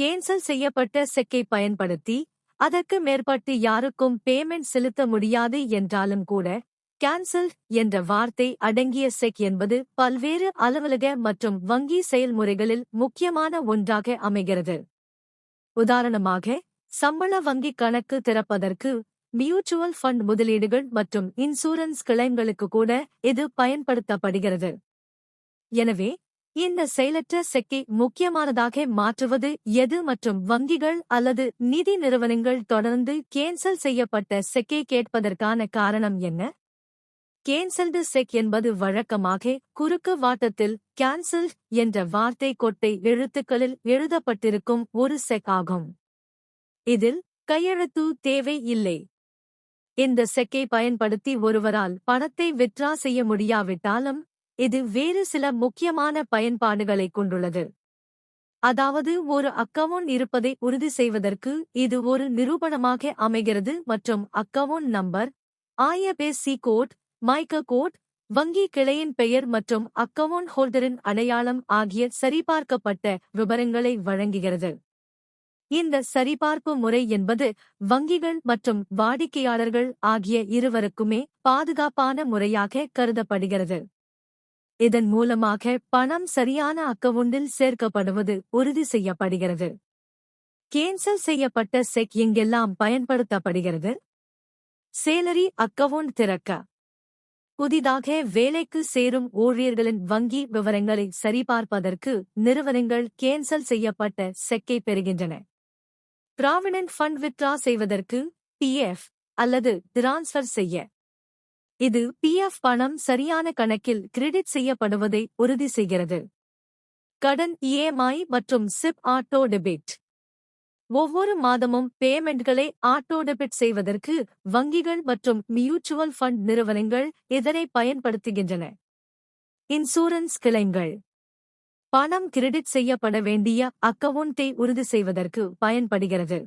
Cancel செய்யப்பட்ட செக்கை பயன்படுத்தி அதற்கு மேற்பட்டு யாருக்கும் பேமெண்ட் செலுத்த முடியாது என்றாலும் கூட கேன்சல் என்ற வார்த்தை அடங்கிய செக் என்பது பல்வேறு அலுவலக மற்றும் வங்கி செயல்முறைகளில் முக்கியமான ஒன்றாக அமைகிறது. உதாரணமாக சம்பள வங்கி கணக்கு திறப்பதற்கு மியூச்சுவல் ஃபண்ட் முதலீடுகள் மற்றும் இன்சூரன்ஸ் கிளைம்களுக்கு கூட இது பயன்படுத்தப்படுகிறது. எனவே இந்த செயலற்ற செக்கை முக்கியமானதாக மாற்றுவது எது மற்றும் வங்கிகள் அல்லது நிதி நிறுவனங்கள் தொடர்ந்து கேன்சல் செய்யப்பட்ட செக்கை கேட்பதற்கான காரணம் என்ன? கேன்சல்டு செக் என்பது வழக்கமாக குறுக்கு வாட்டத்தில் கேன்சல் என்ற வார்த்தை கொட்டை எழுத்துக்களில் எழுதப்பட்டிருக்கும் ஒரு செக் ஆகும். இதில் கையெழுத்து தேவை இல்லை. இந்த செக்கை பயன்படுத்தி ஒருவரால் பணத்தை வித்ரா செய்ய முடியாவிட்டாலும் இது வேறு சில முக்கியமான பயன்பாடுகளை கொண்டுள்ளது. அதாவது ஒரு அக்கவுண்ட் இருப்பதை உறுதி செய்வதற்கு இது ஒரு நிரூபணமாக அமைகிறது மற்றும் அக்கவுண்ட் நம்பர் ஐஎஃப்எஸ்சி கோட் மைக்க கோட் வங்கி கிளையின் பெயர் மற்றும் அக்கவுண்ட் ஹோல்டரின் அடையாளம் ஆகிய சரிபார்க்கப்பட்ட விவரங்களை வழங்குகிறது. இந்த சரிபார்ப்பு முறை என்பது வங்கிகள் மற்றும் வாடிக்கையாளர்கள் ஆகிய இருவருக்குமே பாதுகாப்பான முறையாக கருதப்படுகிறது. இதன் மூலமாக பணம் சரியான அக்கவுண்டில் சேர்க்கப்படுவது உறுதி செய்யப்படுகிறது. கேன்சல் செய்யப்பட்ட செக் எங்கெல்லாம் பயன்படுத்தப்படுகிறது? சேலரி அக்கவுண்ட் திறக்க. புதிதாக வேலைக்கு சேரும் ஊழியர்களின் வங்கி விவரங்களை சரிபார்ப்பதற்கு நிறுவனங்கள் கேன்சல் செய்யப்பட்ட செக்கை பெறுகின்றன. ப்ராவிடன்ட் ஃபண்ட் வித்ரா செய்வதற்கு பிஎஃப் அல்லது டிரான்ஸ்ஃபர் செய்ய. இது பிஎஃப் பணம் சரியான கணக்கில் கிரெடிட் செய்யப்படுவதை உறுதி செய்கிறது. கடன் இஎம்ஐ மற்றும் சிப் ஆட்டோ டெபிட் ஒவ்வொரு மாதமும் பேமெண்ட்களை ஆட்டோ டெபிட் செய்வதற்கு வங்கிகள் மற்றும் மியூச்சுவல் ஃபண்ட் நிறுவனங்கள் இதனை பயன்படுத்துகின்றன. இன்சூரன்ஸ் கிளைம்கள் பணம் கிரெடிட் செய்யப்பட வேண்டிய அக்கவுண்டை உறுதி செய்வதற்கு பயன்படுகிறது.